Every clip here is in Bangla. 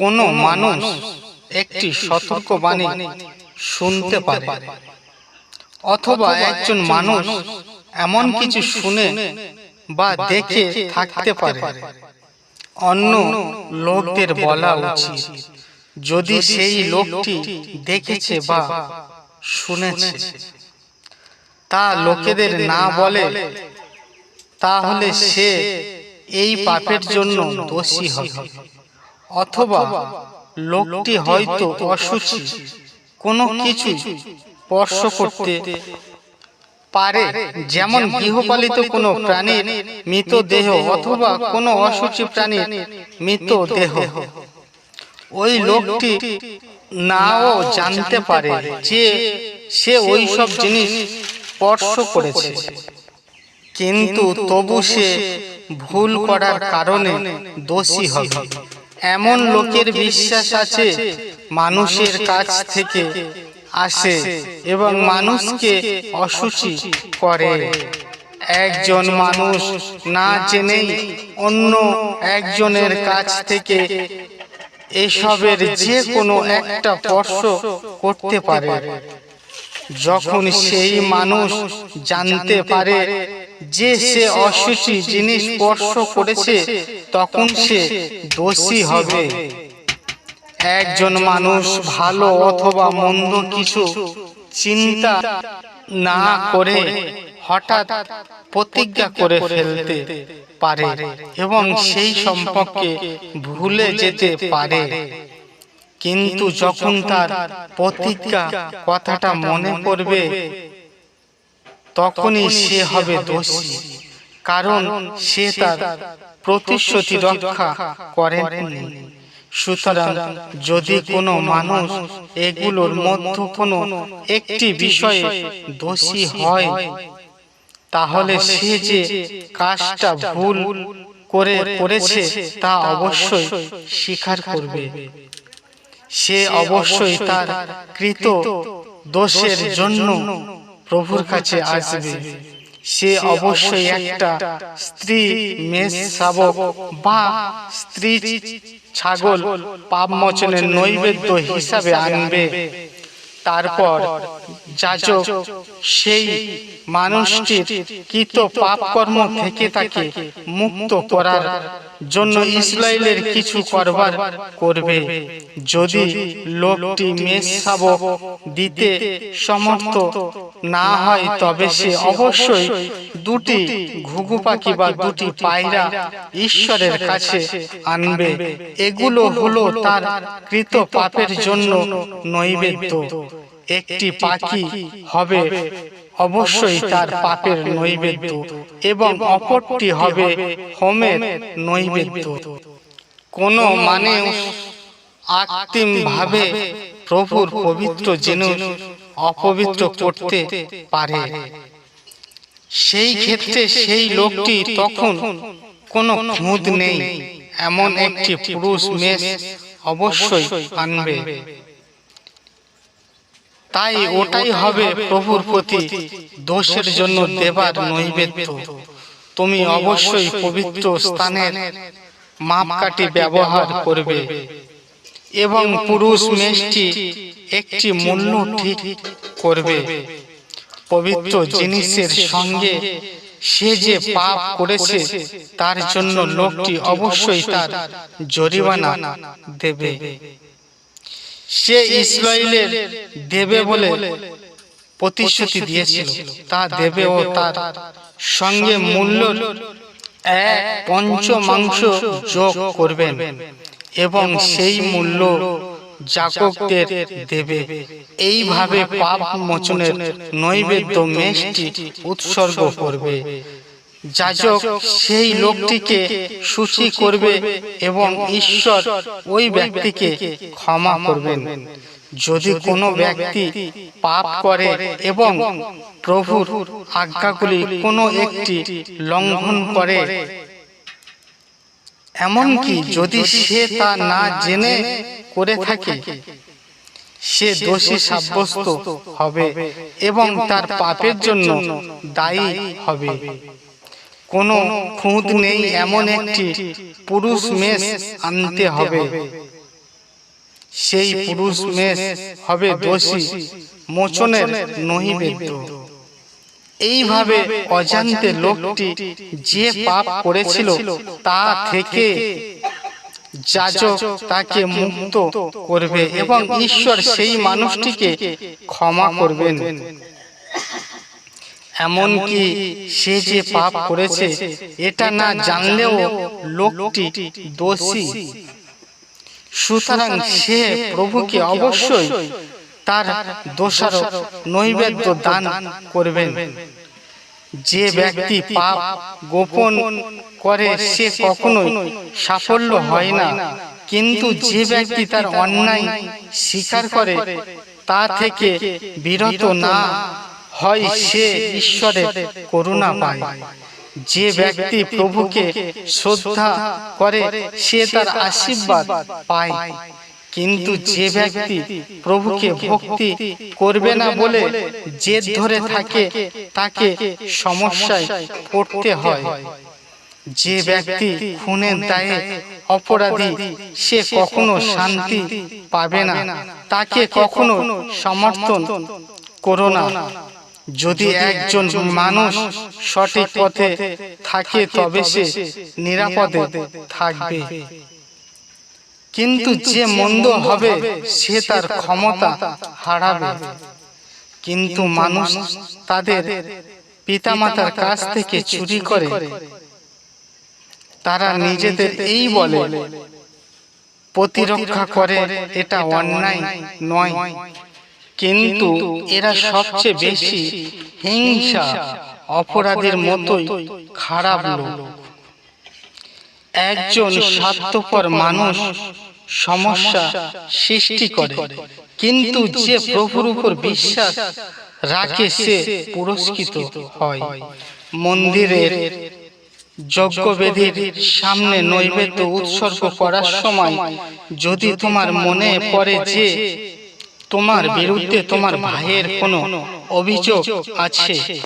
কোনো মানুষ একটি সতর্কবাণী শুনতে পারে। অথবা একজন মানুষ এমন কিছু শুনে বা দেখে থাকতে পারে। অন্য লোকদের বলা উচিত। যদি সেই লোকটি দেখেছে বা শুনেছে। তা লোকেদের না বলে তাহলে সে এই পাপের জন্য দোষী হবে। অথবা লোকটি হয়তো অসুচি কোনো কিছু স্পর্শ করতে পারে, যেমন গৃহপালিত কোনো প্রাণীর মৃতদেহ অথবা কোনো অসুচি প্রাণীর মৃতদেহ ওই লোকটি নাও জানতে পারে যে সে ওই সব জিনিস স্পর্শ করেছে। কিন্তু তবু সে ভুল করার কারণে দোষী হবে। এমন লোকের বিশ্বাস আছে মানুষের কাছ থেকে আসে এবং মানুষকে অসুচি করে। একজন মানুষ না জেনেই অন্য একজনের কাছ থেকে এসবের যে কোনো একটা স্পর্শ করতে পারে। যখন সেই মানুষ জানতে পারে যে সে অসুচি জিনিস স্পর্শ করেছে তখন সে দোষী হবে। একজন মানুষ ভালো অথবা মন্দ কিছু চিন্তা না করে হঠাৎ প্রতিজ্ঞা করে ফেলতে পারে এবং সেই সম্পর্কে ভুলে যেতে পারে। কিন্তু যখন তার প্রতিজ্ঞা কথাটা মনে পড়বে তখনই সে হবে দোষী। কারণ সে তার প্রতিশ্রুতি রক্ষা করেননি। সুতরাং যদি কোনো মানুষ এগুলোর মধ্যে কোনো একটি বিষয়ে দোষী হয় তাহলে সে যে কাজটা ভুল করে করেছে তা অবশ্যই স্বীকার করবে। সে অবশ্যই তার কৃত দোষের জন্য প্রভুর কাছে আসবে। সে অবশ্যই একটা স্ত্রী মেষ শাবক বা স্ত্রী ছাগল পাপ মোচনের নৈবেদ্য হিসাবে আনবে। তারপর যাজক সেই মানুষটির কৃত পাপ কর্ম থেকে তাকে মুক্ত করার জন্য ইসরায়েলের কিছু করবার করবে। যদি লোকটি মেষ শাবক দিতে সমর্থ না হয় তবে সে অবশ্যই দুটি ঘুঘু পাখি বা দুটি পায়রা ঈশ্বরের কাছে আনবে। এগুলো হলো তার কৃত পাপের জন্য নৈবেদ্য। একটি পাখি হবে অবশ্যই তার পাপের নৈবেদ্য। এবং অপরটি হবে হোমের নৈবেদ্য। কোন মানে আত্মিম ভাবে প্রভুর পবিত্র জিনিস অপবিত্র করতে পারে। সেই ক্ষেত্রে সেই লোকটি তখন কোনো খুঁত নেই। এমন একটি পুরুষ মেষ অবশ্যই আনবে তাই ওটাই হবে প্রভুর প্রতি দোষের জন্য দেবার নৈবেদ্য। তুমি অবশ্যই পবিত্র স্থানের মাপকাঠি ব্যবহার করবে। এবং পুরুষ মেষটি একটি মূল্য ঠিক করবে। পবিত্র জিনিসের সঙ্গে সে যে পাপ করেছে, তার জন্য লোকটি অবশ্যই তার জরিমানা দেবে। সে ইসরায়েলের দেবে বলে প্রতিশ্রুতি দিয়েছিল। তা দেবে ও তার সঙ্গে মূল্য এক পঞ্চমাংশ যোগ করবেন এবং সেই মূল্য জাককদের দেবে। এইভাবে পাপ মোচনের নৈবেদ্য মেষটি উৎসর্গ করবে। যাজক সেই লোকটিকে সূচি করবে এবং ঈশ্বর ওই ব্যক্তিকে ক্ষমা করবেন। যদি কোনো ব্যক্তি পাপ করে এবং প্রভুর আজ্ঞাগুলি কোনো একটি লঙ্ঘন করে এমনকি যদি সে তা না জেনে করে থাকে, সে দোষী সাব্যস্ত হবে এবং তার পাপের জন্য দায়ী হবে। কোনো খুঁত নেই এমন একটি পুরুষ মেষ আনতে হবে। সেই পুরুষ মেষ হবে দোষী মোচনের নহিবেদ্য এইভাবে অজান্তে লোকটি যে পাপ করেছিল তা থেকে যাজক তাকে মুক্ত করবে এবং ঈশ্বর সেই মানুষটিকে ক্ষমা করবেন। এমনকি সে যে পাপ করেছে এটা না জানলেও লোকটি দোষী। সুতরাং সে প্রভুকে অবশ্যই তার দোষারোপ, নৈবেদ্য দান করবেন। যে ব্যক্তি পাপ গোপন করে, সে কখনোই সাফল্য হয় না। কিন্তু যে ব্যক্তি তার অন্যায় স্বীকার করে, তা থেকে বিরত না হয়, সে ঈশ্বরের করুণা পায়। যে ব্যক্তি প্রভুকে শ্রদ্ধা করে, সে তার আশীর্বাদ পায়। কিন্তু যে ব্যক্তি প্রভুকে ভক্তি করবে না বলে জেদ ধরে থাকে তাকে সমস্যায় পড়তে হয়। যে ব্যক্তি খুনের দায়ে অপরাধী সে কখনো শান্তি পাবে না। তাকে কখনো সমর্থন করো না। যদি একজন মানুষ সঠিক পথে থাকে তবে সে নিরাপদে থাকবে। কিন্তু যে মন্দ হবে সে তার ক্ষমতা হারাবে। কিন্তু মানুষ তাদের পিতামাতার কাছ থেকে চুরি করে। তারা নিজেদের এই বলে প্রতিরক্ষা করে এটা অন্যায় নয়। কিন্তু এরা সবচেয়ে বেশি হিংসা অপরাধের মতোই খারাপ লোক। একজন স্বার্থপর মানুষ সমস্যা সৃষ্টি করে। কিন্তু যে প্রভুর উপর বিশ্বাস রাখে সে পুরস্কৃত হয়। মন্দিরের যজ্ঞবেদীর সামনে নৈবেদ্য উৎসর্গ করার সময় যদি তোমার মনে পড়ে যে তোমার বিরুদ্ধে তোমার ভাইয়ের কোনো অভিযোগ আছে।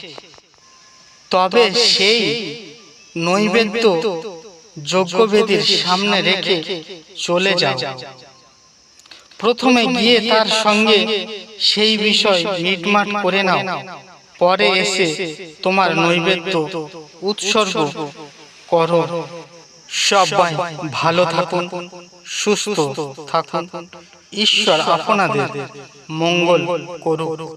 তবে সেই নৈবেদ্য যজ্ঞবেদীর সামনে রেখে চলে যাও। প্রথমে গিয়ে তার সঙ্গে সেই বিষয় মিটমাট করে নাও। পরে এসে তোমার নৈবেদ্য উৎসর্গ করো। সবাই ভালো থাকুন সুস্থ থাকুন। ঈশ্বর আপনাদের মঙ্গল করুক।